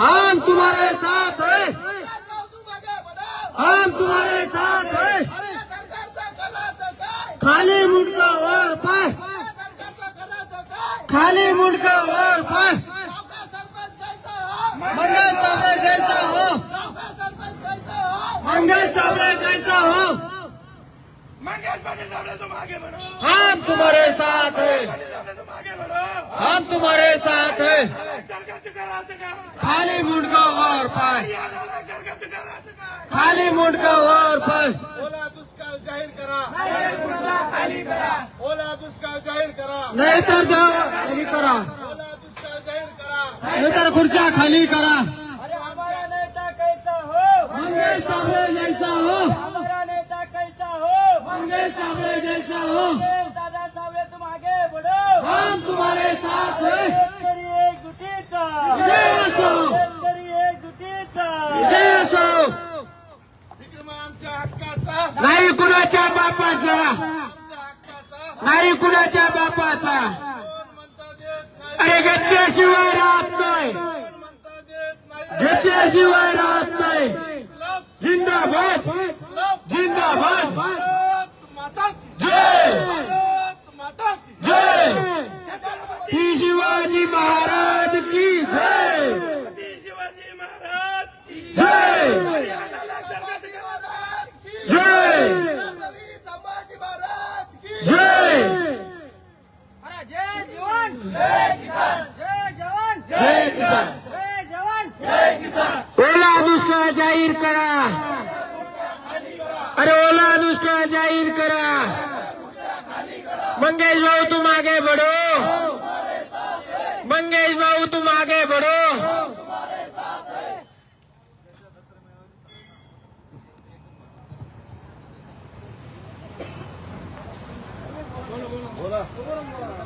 हम तुम्हारे साथ है। हम तुम्हारे साथ है। खाली मुंडका वर पाय खाली मुंडका वर पाय हो। मंगल साबळे जैसा हो। गावका सरपंच कैसा हो मंगल हो हम तुम्हारे साथ है। हम तुम्हारे साथ है। खाली मुंडका वर पाय. खाली मुंडका वर पाय. ओला दुष्काळ जाहीर करा. ओला दुष्काळ जाहीर करा. नाही तर द्या खाली करा. ओला दुष्काळ जाहीर करा. नाही तर खुर्च्या खाली करा. अरे हमारा नेता कैसा हो. मंगेश साबळे जैसा हो. हमारा नेता कैसा हो. मंगेश साबळे जैसा हो. दादा सावळे तुम आगे बढ़ो हम तुम्हारे साथ है शेतकरी एकजुटीचा विजय असो शेतकरी एकजुटीचा विजय असो विक्रम आमच्या हक्काचा नाही कुणाच्या बापाचा. नाही कुणाच्या बापाचा. अरे घेतल्याशिवाय राहत नाही. घेतल्याशिवाय राहत नाही. जिंदाबाद. जिंदाबाद भारत माता की जय भारत माता की जय ही शिवाजी महाराज की जय छत्रपती शिवाजी महाराज की जय या झालं सरकारचं करायचं महाराज की जय छत्रपती संभाजी महाराज की जय अरे जय जवान जय किसान जय जवान जय किसान जय जवान ओला दुष्काळ जाहीर करा. अरे ओला दुष्काळ जाहीर करा. मंगेश भाऊ तुम आगे बढ़ो. मंगेश भाऊ तुम आगे बढ़ो. बोला.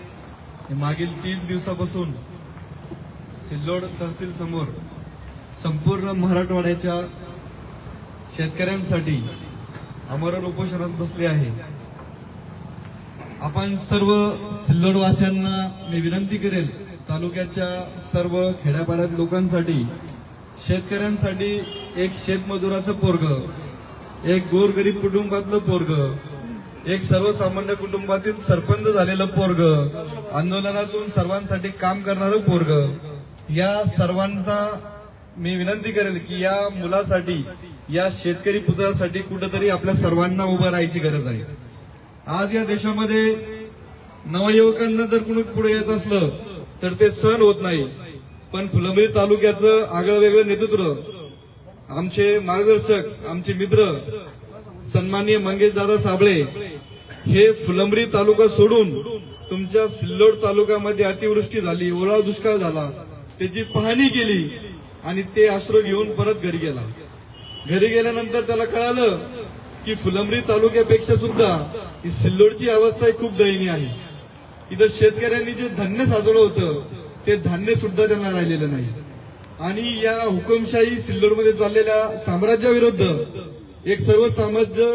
हे मागील तीन दिवसापासून सिल्लोड तहसील समोर संपूर्ण मराठवाड्याच्या शेतकऱ्यांसाठी अमरण उपोषणास बसले आहे. आपण सर्व सिल्लोडवासियांना मी विनंती करेल तालुक्याच्या सर्व खेड्यापाड्यात लोकांसाठी शेतकऱ्यांसाठी एक शेतमजुराचं पोरग एक गोरगरीब कुटुंबातलं पोरग एक सर्वसामान्य कुटुंबातील सरपंच झालेलं पोरग आंदोलनातून सर्वांसाठी काम करणारं पोरग या सर्वांना मी विनंती करेल की या मुलासाठी या शेतकरी पुतळ्यासाठी कुठंतरी आपल्या सर्वांना उभं राहायची गरज आहे. आज या देशामध्ये नवयुवकांना जर कुणी पुढे येत असलं तर ते सहन होत नाही. पण फुलंब्री तालुक्याचं आगळं वेगळं नेतृत्व आमचे मार्गदर्शक आमचे मित्र सन्माननीय मंगेश दादा साबळे हे फुलंब्री तालुका सोडून तुमच्या सिल्लोड तालुक्यामध्ये अतिवृष्टी झाली ओला दुष्काळ झाला त्याची पाहणी केली आणि ते आश्रय घेऊन परत घरी गेला. घरी गेल्यानंतर त्याला कळालं की फुलंब्री तालुक्यापेक्षा सुद्धा ही सिल्लोडची अवस्था ही खूप दयनीय आहे. इथं शेतकऱ्यांनी जे धान्य साजवलं होतं ते धान्य सुद्धा त्यांना राहिलेलं नाही. आणि या हुकुमशाही सिल्लोडमध्ये चाललेल्या साम्राज्याविरुद्ध एक सर्वसामान्य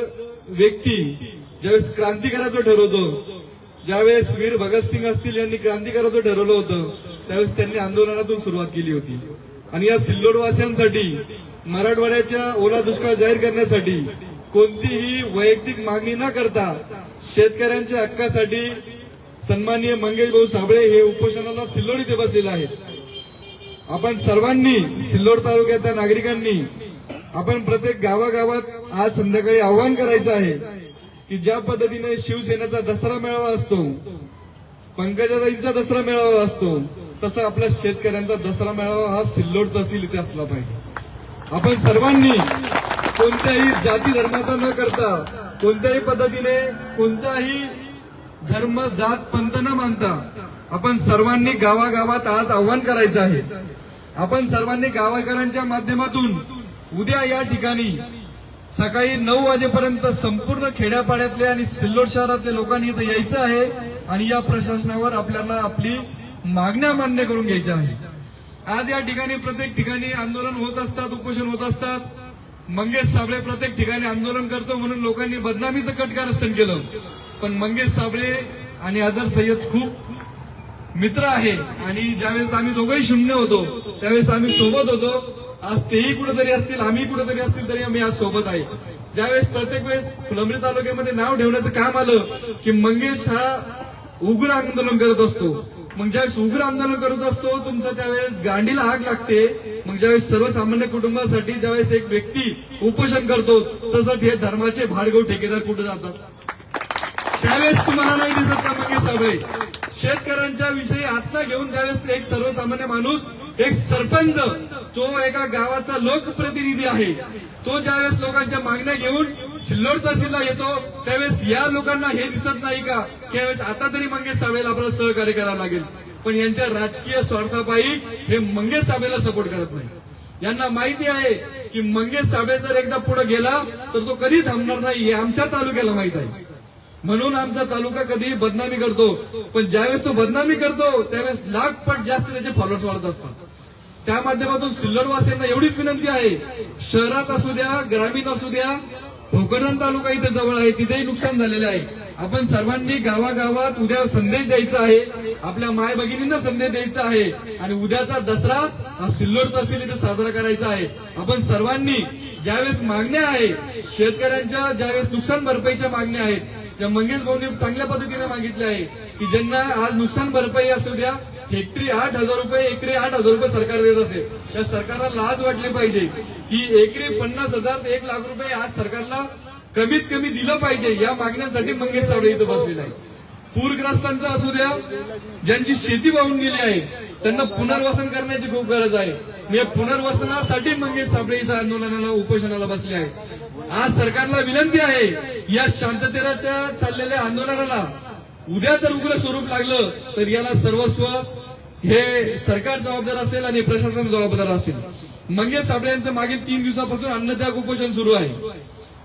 व्यक्ती ज्यावेळेस क्रांतिकाराचं ठरवतो ज्यावेळेस वीर भगतसिंग असतील यांनी क्रांतिकाराचं ठरवलं होतं त्यावेळेस त्यांनी आंदोलनातून सुरुवात केली होती. आणि या सिल्लोडवासियांसाठी मराठवाड्याच्या ओला दुष्काळ जाहीर करण्यासाठी कोणतीही वैयक्तिक मागणी न करता शेतकऱ्यांच्या हक्कासाठी सन्माननीय मंगेश भाऊ साबळे हे उपोषणाला सिल्लोड इथे बसलेले आहेत. आपण सर्वांनी सिल्लोड तालुक्यातल्या नागरिकांनी आपण प्रत्येक गावागावात आज संध्याकाळी आव्हान करायचं आहे की ज्या पद्धतीने शिवसेनेचा दसरा मेळावा असतो पंकजाताईंचा दसरा मेळावा असतो तसा आपल्या शेतकऱ्यांचा दसरा मेळावा हा सिल्लोड तहसील इथे असला पाहिजे. आपण सर्वांनी कोणत्याही जाती धर्माचा न करता कोणत्याही पद्धतीने कोणताही धर्म जात पंत न मानता आपण सर्वांनी गावागावात आज आव्हान करायचं आहे. आपण सर्वांनी गावकऱ्यांच्या माध्यमातून उद्या या ठिकाणी सकाळी नऊ वाजेपर्यंत संपूर्ण खेड्यापाड्यातले आणि सिल्लोड शहरातले लोकांनी इथं यायचं आहे आणि या प्रशासनावर आपल्याला आपली मागण्या मान्य करून घ्यायच्या आहे आज या ठिकाणी प्रत्येक ठिकाणी आंदोलन होत असतात उपोषण होत असतात. मंगेश साबळे प्रत्येक ठिकाणी आंदोलन करतो म्हणून लोकांनी बदनामीचं कटकारस्थान केलं. पण मंगेश साबळे आणि अजर सय्यद खूप मित्र आहे आणि ज्यावेळेस आम्ही दोघंही शून्य होतो त्यावेळेस आम्ही सोबत होतो. आज तेही कुठेतरी असतील आम्ही कुठेतरी असतील तरी आम्ही आज सोबत आहे. ज्यावेळेस प्रत्येक वेळेस फुलंब्री तालुक्यामध्ये नाव ठेवण्याचं काम आलं की मंगेश हा उग्र आंदोलन करत असतो. मग ज्यावेळेस उग्र आंदोलन करत असतो तुमचं त्यावेळेस गांडीला आग लागते. मग ज्यावेळेस सर्वसामान्य कुटुंबासाठी ज्यावेळेस एक व्यक्ती उपोषण करतो तसंच हे धर्माचे भाडगाव ठेकेदार कुठे जातात? त्यावेळेस तुम्हाला नाही दिसत का मंगेश साबळे? शेतकऱ्यांच्या विषयी आत्ता घेऊन ज्यावेळेस एक सर्वसामान्य माणूस एक सरपंच तो एका गावाचा लोकप्रतिनिधी आहे. तो ज्यावेळेस लोकांच्या मागण्या घेऊन सिल्लोड तहसीलला येतो त्यावेळेस या लोकांना हे दिसत नाही का? की यावेळेस आता तरी मंगेश साबळेला आपल्याला सहकार्य करावं लागेल. पण यांच्या राजकीय स्वार्थापायी हे मंगेश साबळेला सपोर्ट करत नाही. यांना माहिती आहे की मंगेश साबळे जर एकदा पुढे गेला तर तो कधी थांबणार नाही हे आमच्या तालुक्याला माहीत आहे. म्हणून आमचा तालुका कधीही बदनामी करतो. पण ज्यावेळेस तो बदनामी करतो त्यावेळेस लाख पट जास्त त्याचे फॉलोअर्स वाढत असतात. त्या माध्यमातून सिल्लोडवासियांना एवढीच विनंती आहे शहरात असू द्या ग्रामीण असू द्या भोकरदन तालुका इथे जवळ आहे तिथेही नुकसान झालेलं आहे. आपण सर्वांनी गावागावात उद्या संदेश द्यायचा आहे आपल्या माय भगिनींना संदेश द्यायचा आहे आणि उद्याचा दसरा हा सिल्लोड तहसील इथे साजरा करायचा आहे. आपण सर्वांनी ज्यावेळेस मागण्या आहे शेतकऱ्यांच्या ज्यावेळेस नुकसान भरपाईच्या मागण्या आहेत ज्या मंगेश भाऊने चांगल्या पद्धतीने मागितले आहे की ज्यांना आज नुकसान भरपाई असू द्या हेक्टरी आठ हजार रुपये एकरी आठ हजार रुपये सरकार देत असेल. त्या सरकारला लाज वाटली पाहिजे की एकरी पन्नास हजार ते एक लाख रुपये आज सरकारला कमीत कमी दिलं पाहिजे या मागण्यासाठी मंगेश सावडे इथं बसलेला आहे पूरग्रस्तांचा असू द्या ज्यांची शेती वाहून गेली आहे त्यांना पुनर्वसन करण्याची खूप गरज आहे. मी या पुनर्वसनासाठी मंगेश साबळे इथं आंदोलनाला उपोषणाला बसले आहे आज सरकारला विनंती आहे या शांततेच्या चाललेल्या आंदोलनाला उद्या जर उग्र स्वरूप लागलं तर याला सर्वस्व हे सरकार जबाबदार असेल आणि प्रशासन जबाबदार असेल. मंगेश साबळे यांचं मागील तीन दिवसापासून अन्नत्याग उपोषण सुरू आहे.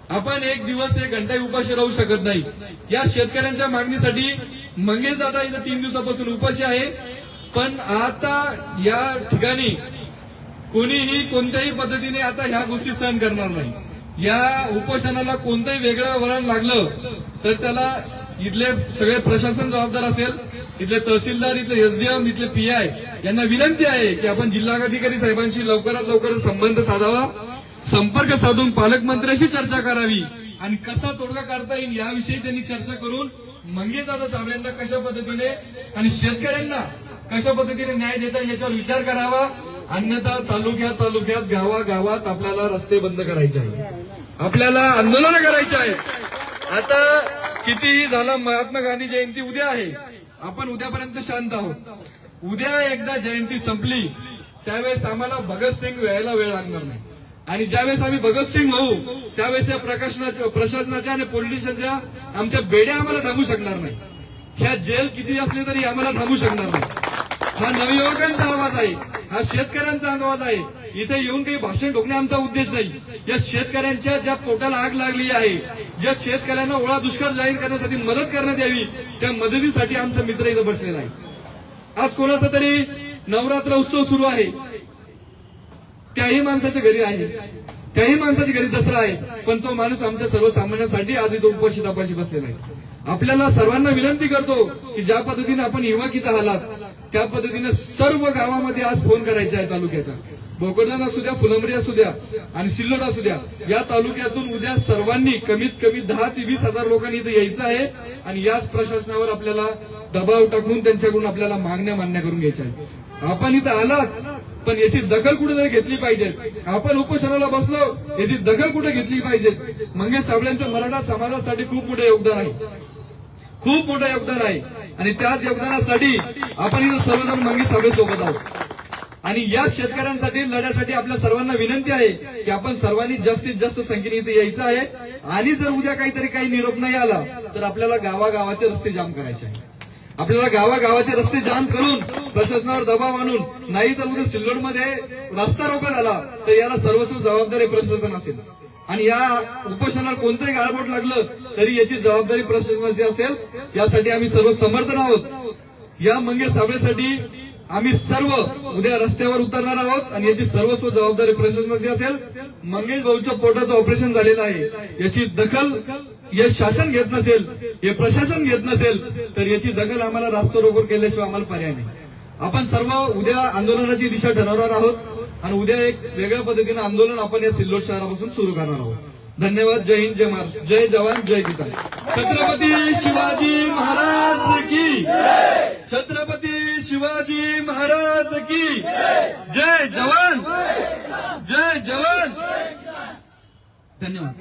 आपण एक दिवस एक घंटा उपाशी राहू शकत नाही. या शेतकऱ्यांच्या मागणीसाठी मंगेश दादा इथं तीन दिवसापासून उपाशी आहे. पण आता या ठिकाणी कोणीही कोणत्याही पद्धतीने आता ह्या गोष्टी सहन करणार नाही. या उपोषणाला कोणतंही वेगळं वळण लागलं तर त्याला इथले सगळे प्रशासन जबाबदार असेल इथले तहसीलदार इथले एसडीएम इथले पीआय यांना विनंती आहे की आपण जिल्हाधिकारी साहेबांशी लवकरात लवकर संबंध साधावा संपर्क साधून पालकमंत्र्यांशी चर्चा करावी आणि कसा तोडगा काढता येईल याविषयी त्यांनी चर्चा करून मंगे दादा साबळेंना कशा पद्धतीने आणि शेतकऱ्यांना कशा पद्धतीने न्याय देता येईल याच्यावर विचार करावा. अन्यथा तालुक्यात तालुक्यात गावागावात आपल्याला रस्ते बंद करायचे आहेत. आपल्याला आंदोलन करायचे आहे. आता कितीही झालं महात्मा गांधी जयंती उद्या आहे. आपण उद्यापर्यंत शांत आहोत. उद्या एकदा जयंती संपली त्यावेळेस आम्हाला भगतसिंग व्हायला वेळ लागणार नाही. आणि ज्यावेळेस आम्ही भगतसिंग होऊ त्यावेळेस या प्रकाशनाच्या प्रशासनाच्या आणि पोलिटिशियनच्या आमच्या बेड्या आम्हाला थांबू शकणार नाही. ह्या जेल किती असले तरी आम्हाला थांबू शकणार नाही. हा नवयुवकांचा आवाज आहे हा शेतकऱ्यांचा आवाज आहे. इथे येऊन काही भाषण ठोकणे आमचा उद्देश नाही. या शेतकऱ्यांच्या ज्या पोटाला आग लागली आहे ज्या शेतकऱ्यांना ओळा दुष्काळ जाहीर करण्यासाठी मदत करण्यात यावी त्या मदतीसाठी आमचा मित्र इथं बसलेला आहे. आज कोणाचा तरी नवरात्र उत्सव सुरू आहे. त्याही माणसाच्या घरी आहे. त्याही माणसाच्या घरी दसरा आहे. पण तो माणूस आमच्या सर्वसामान्यांसाठी आज इथं उपाशी तपाशी बसलेला आहे. आपल्याला सर्वांना विनंती करतो की ज्या पद्धतीने आपण युवक इथं आलात त्या पद्धतीने सर्व गावामध्ये आज फोन करायचा आहे तालुक्याचा. भोकरदन असू द्या फुलंबरी असू द्या आणि सिल्लोड असू द्या या तालुक्यातून उद्या सर्वांनी कमीत कमी दहा ते वीस हजार लोकांनी इथं यायचं आहे आणि याच प्रशासनावर आपल्याला दबाव टाकून त्यांच्याकडून आपल्याला मागण्या मान्य करून घ्यायच्या आहेत. आपण इथं आलात पण याची दखल कुठेतरी घेतली पाहिजे. आपण उपोषणाला बसलो याची दखल कुठे घेतली पाहिजे? मंगेश साबळ्यांचं मराठा समाजासाठी खूप मोठं योगदान आहे. खूप मोठं योगदान आहे. आणि त्याच योगदानासाठी आपण इथं सर्वजण मंगेश साबळे सोबत आहोत. आणि या शेतकऱ्यांसाठी लढ्यासाठी आपल्या सर्वांना विनंती आहे की आपण सर्वांनी जास्तीत जास्त संख्येने इथे यायचं आहे. आणि जर उद्या काहीतरी काही निरोप नाही आला तर आपल्याला गावागावाचे रस्ते जाम करायचे आहे आपल्याला गावागावाचे रस्ते जाम करून प्रशासनावर दबाव आणून नाही तर उद्या सिल्लोडमध्ये रस्ता रोका झाला तर याला सर्वस्व जबाबदारी प्रशासन असेल. आणि या उपोषणाला कोणतंही गाळबोट लागलं तरी याची जबाबदारी प्रशासनाची असेल. यासाठी आम्ही सर्व समर्थन आहोत. या मंगेश साबळेसाठी आम्ही सर्व उद्या रस्त्यावर उतरणार आहोत आणि याची सर्वस्व जबाबदारी प्रशासनाची असेल. मंगेश भाऊच्या पोटाचं ऑपरेशन झालेलं आहे. याची दखल हे शासन घेत नसेल हे प्रशासन घेत नसेल तर याची दखल आम्हाला रास्तो रोको केल्याशिवाय आम्हाला पर्याय नाही. आपण सर्व उद्या आंदोलनाची दिशा ठरवणार आहोत आणि उद्या एक वेगळ्या पद्धतीनं आंदोलन आपण या सिल्लोड शहरापासून सुरू करणार आहोत. धन्यवाद जय हिंद जय महाराष्ट्र जय जवान जय किसान. छत्रपती शिवाजी महाराज की छत्रपती शिवाजी महाराज की जय. जवान जय जवान. धन्यवाद.